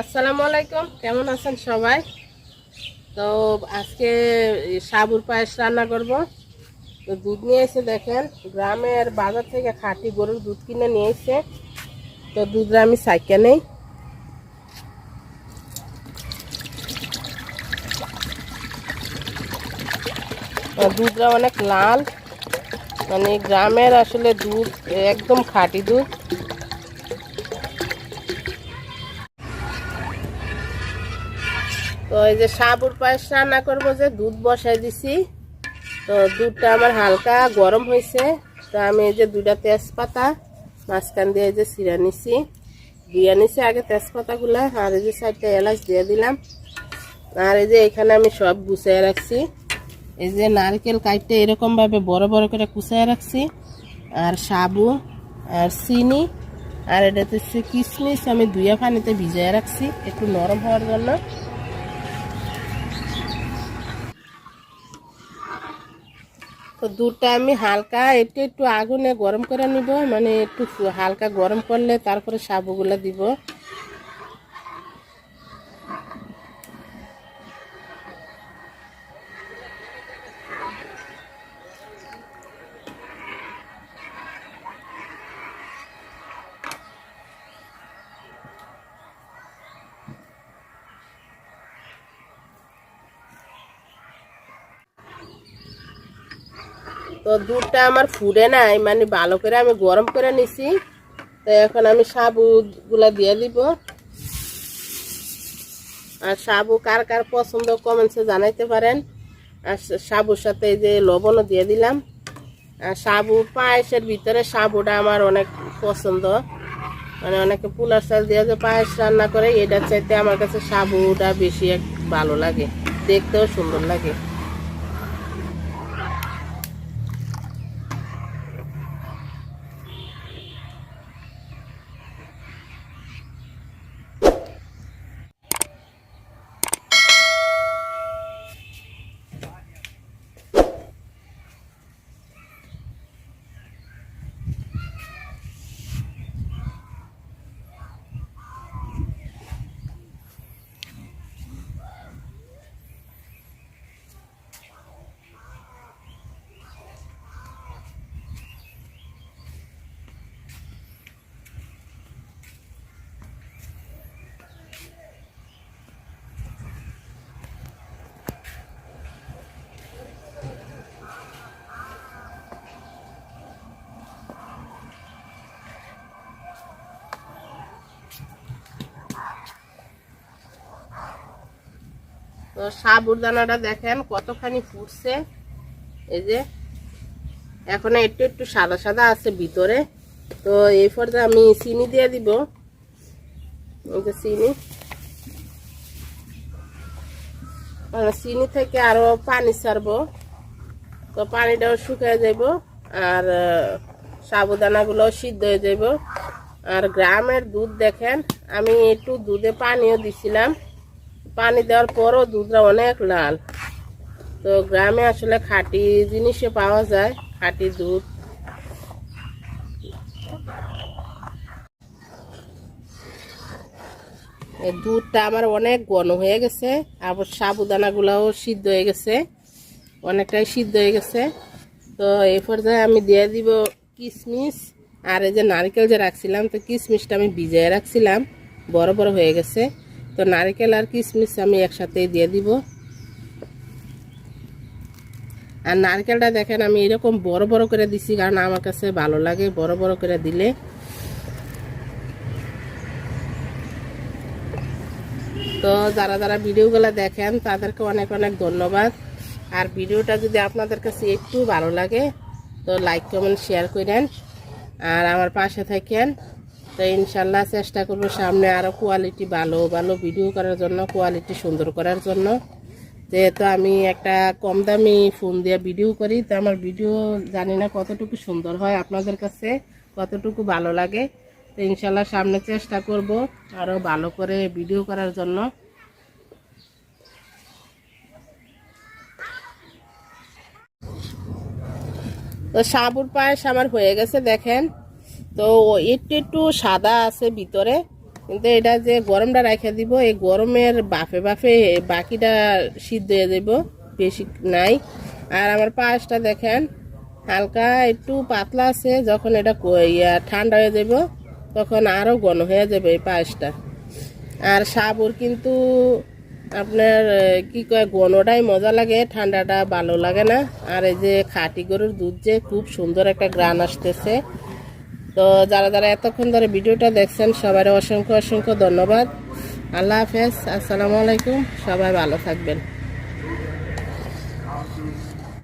আসসালামু আলাইকুম, কেমন আছেন সবাই? তো আজকে সাবুর পায়েস রান্না করব। তো দুধ নিয়ে এসে দেখেন, গ্রামের বাজার থেকে খাঁটি গরুর দুধ কিনে নিয়ে এসে, তো দুধটা আমি সাইকে নেই। দুধটা অনেক লাল মানে গ্রামের আসলে দুধ একদম খাঁটি দুধ। তো এই যে সাবুর পায়েস রান্না করব যে দুধ বসাই দিছি। তো দুধটা আমার হালকা গরম হয়েছে। তো আমি এই যে দুটা তেজপাতা, মাঝখান দিয়ে এই যে সিরা নিছি। দিয়ে নিছি আগে তেজপাতাগুলা আর এই যে চারটা এলাচ দিয়ে দিলাম। আর এই যে এখানে আমি সব গুছিয়ে রাখছি। এই যে নারকেল কাইটটা এরকম ভাবে বড় বড় করে কুচায় রাখছি। আর সাবু, আর চিনি, আর এটাতে হচ্ছে কিশমিশ আমি দুইয়া পানিতে ভিজিয়ে রাখছি একটু নরম হওয়ার জন্য। তো দুধটা আমি হালকা একটু একটু আগুনে গরম করে নিব। মানে একটু হালকা গরম করলে তারপরে সাবুগুলো দিব। তো দুধটা আমার ফুটে নাই মানে ভালো করে আমি গরম করে নিছি। তো এখন আমি সাবুগুলা দিয়ে দিব। আর সাবু কার কার পছন্দ কমেন্টসে জানাইতে পারেন। আর সাবুর সাথে এই যে লবণও দিয়ে দিলাম। আর সাবু পায়েসের ভিতরে সাবুটা আমার অনেক পছন্দ। মানে অনেকে পুলার চাল দিয়ে যে পায়েস রান্না করে, এটার চাইতে আমার কাছে সাবুটা বেশি এক, ভালো লাগে। দেখতেও সুন্দর লাগে। তো সাবুদানাটা দেখেন কতখানি ফুটছে। এই যে, এখন একটু একটু সাদা সাদা আছে ভিতরে। তো এই পর্যায়ে আমি চিনি দিয়ে দিব। এই যে চিনি। আর চিনি থেকে আরও পানি ছাড়বো। তো পানিটাও শুকিয়ে যাব আর সাবুদানাগুলো সিদ্ধ হয়ে যাব আর গ্রামের দুধ দেখেন, আমি একটু দুধে পানিও দিছিলাম। পানি দেওয়ার পরও দুধটা অনেক লাল। তো গ্রামে আসলে খাঁটি জিনিসে পাওয়া যায়, খাঁটি দুধ। দুধটা আমার অনেক ঘন হয়ে গেছে, আবার সাবুদানাগুলাও সিদ্ধ হয়ে গেছে, অনেকটাই সিদ্ধ হয়ে গেছে। তো এই পর্যায়ে আমি দিয়ে দিব কিশমিশ আর এই যে নারকেল যে রাখছিলাম, তো কিশমিশটা আমি ভিজিয়ে রাখছিলাম, বড় বড় হয়ে গেছে। তো নারকেল আর কিশমিশ আমি একসাথেই দিয়ে দিব। আর নারকেলটা দেখেন, আমি এরকম বড় বড় করে দিছি কারণ আমার কাছে ভালো লাগে বড় বড় করে দিলে। তো যারা যারা ভিডিওগুলো দেখেন, তাদেরকে অনেক অনেক ধন্যবাদ। আর ভিডিওটা যদি আপনাদের কাছে একটু ভালো লাগে, তো লাইক কমেন্ট শেয়ার করেন। আর আমার পাশে থাকেন। তো ইনশাল্লাহ চেষ্টা করব সামনে আরও কোয়ালিটি ভালো ভালো ভিডিও করার জন্য কোয়ালিটি সুন্দর করার জন্য। যেহেতু আমি একটা কম দামি ফোন দিয়ে ভিডিও করি, তো আমার ভিডিও জানি না কতটুকু সুন্দর হয় আপনাদের কাছে, কতটুকু ভালো লাগে। তো ইনশাল্লাহ সামনে চেষ্টা করব আরও ভালো করে ভিডিও করার জন্য। তো সাবুর পায়েস আমার হয়ে গেছে, দেখেন। তো একটু একটু সাদা আছে ভিতরে, কিন্তু এটা যে গরমটা রাখা দিব, এই গরমের বাফে বাফে বাকিটা সিদ্ধ হয়ে যাব বেশি নাই। আর আমার পায়েসটা দেখেন, হালকা একটু পাতলা আছে, যখন এটা ঠান্ডা হয়ে যাব তখন আরও ঘন হয়ে যাবে এই পায়েসটা আর সাবুর কিন্তু আপনার কি কয়, ঘনটাই মজা লাগে, ঠান্ডাটা ভালো লাগে না। আর এই যে খাঁটি গরুর দুধ যে খুব সুন্দর একটা গ্রান আসতেছে। তো যারা যারা এতক্ষণ ধরে ভিডিওটা দেখছেন সবার অসংখ্য অসংখ্য ধন্যবাদ। আল্লাহ হাফেজ, আসসালামু আলাইকুম, সবাই ভালো থাকবেন।